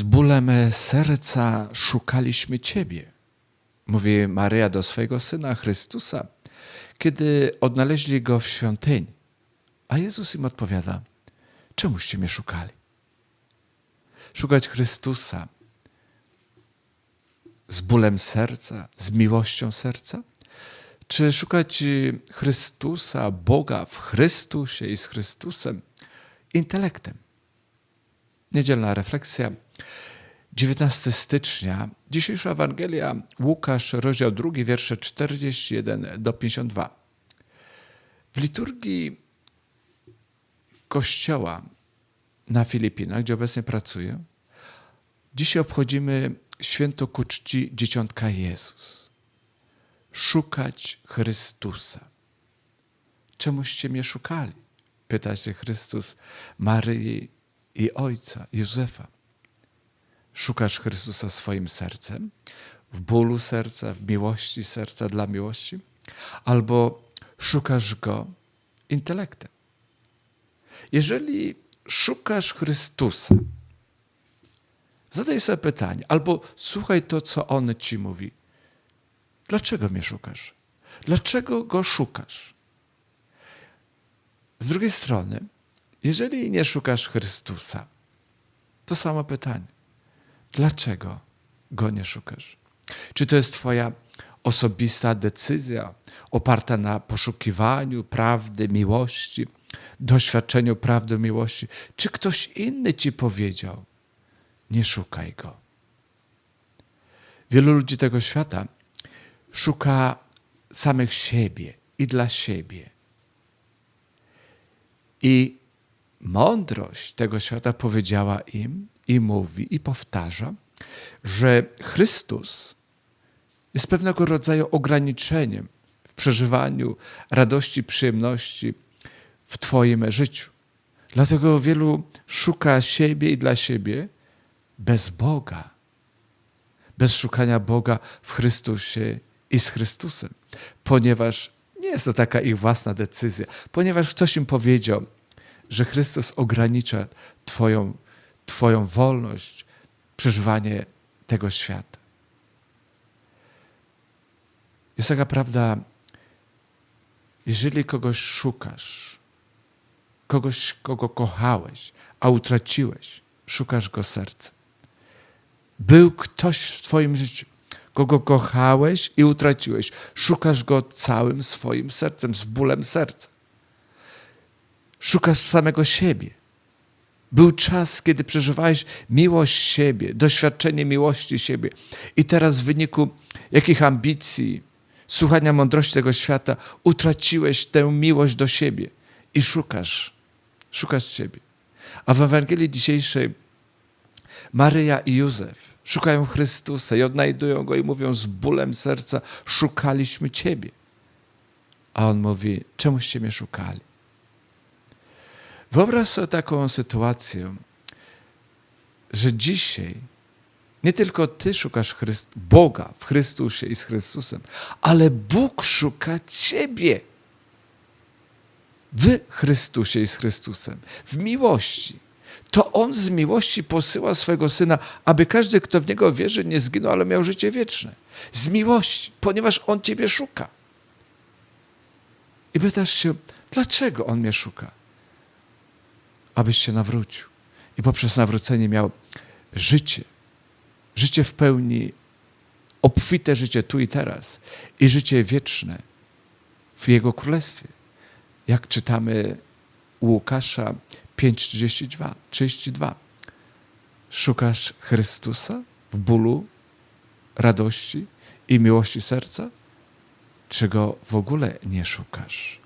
Z bólem serca szukaliśmy Ciebie, mówi Maryja do swojego syna Chrystusa, kiedy odnaleźli go w świątyni. A Jezus im odpowiada: Czemuście mnie szukali? Szukać Chrystusa z bólem serca, z miłością serca? Czy szukać Chrystusa, Boga w Chrystusie i z Chrystusem intelektem? Niedzielna refleksja. 19 stycznia, dzisiejsza Ewangelia, Łukasz, rozdział 2, wiersze 41 do 52. W liturgii kościoła na Filipinach, gdzie obecnie pracuję, dzisiaj obchodzimy święto ku czci Dzieciątka Jezus. Szukać Chrystusa. Czemuście mnie szukali? Pyta się Chrystus Maryi i Ojca Józefa. Szukasz Chrystusa swoim sercem, w bólu serca, w miłości serca dla miłości, albo szukasz Go intelektem. Jeżeli szukasz Chrystusa, zadaj sobie pytanie, albo słuchaj to, co On ci mówi. Dlaczego mnie szukasz? Dlaczego Go szukasz? Z drugiej strony, jeżeli nie szukasz Chrystusa, to samo pytanie. Dlaczego Go nie szukasz? Czy to jest Twoja osobista decyzja oparta na poszukiwaniu prawdy, miłości, doświadczeniu prawdy, miłości? Czy ktoś inny Ci powiedział, nie szukaj Go? Wielu ludzi tego świata szuka samych siebie i dla siebie. I mądrość tego świata powiedziała im i mówi i powtarza, że Chrystus jest pewnego rodzaju ograniczeniem w przeżywaniu radości, przyjemności w Twoim życiu. Dlatego wielu szuka siebie i dla siebie bez Boga, bez szukania Boga w Chrystusie i z Chrystusem, ponieważ nie jest to taka ich własna decyzja, ponieważ ktoś im powiedział, że Chrystus ogranicza Twoją, twoją wolność, przeżywanie tego świata. Jest taka prawda, jeżeli kogoś szukasz, kogoś, kogo kochałeś, a utraciłeś, szukasz go sercem. Był ktoś w Twoim życiu, kogo kochałeś i utraciłeś, szukasz go całym swoim sercem, z bólem serca. Szukasz samego siebie. Był czas, kiedy przeżywałeś miłość siebie, doświadczenie miłości siebie. I teraz w wyniku jakich ambicji, słuchania mądrości tego świata, utraciłeś tę miłość do siebie i szukasz, szukasz siebie. A w Ewangelii dzisiejszej Maryja i Józef szukają Chrystusa i odnajdują Go i mówią z bólem serca, szukaliśmy Ciebie. A On mówi, czemuście mnie szukali? Wyobraź sobie taką sytuację, że dzisiaj nie tylko Ty szukasz Chryst Boga w Chrystusie i z Chrystusem, ale Bóg szuka Ciebie w Chrystusie i z Chrystusem, w miłości. To On z miłości posyła swojego Syna, aby każdy, kto w Niego wierzy, nie zginął, ale miał życie wieczne. Z miłości, ponieważ On Ciebie szuka. I pytasz się, dlaczego On mnie szuka? Abyś się nawrócił i poprzez nawrócenie miał życie, życie w pełni, obfite życie tu i teraz i życie wieczne w Jego Królestwie. Jak czytamy u Łukasza 5:32, 32. Szukasz Chrystusa w bólu, radości i miłości serca? Czy go w ogóle nie szukasz?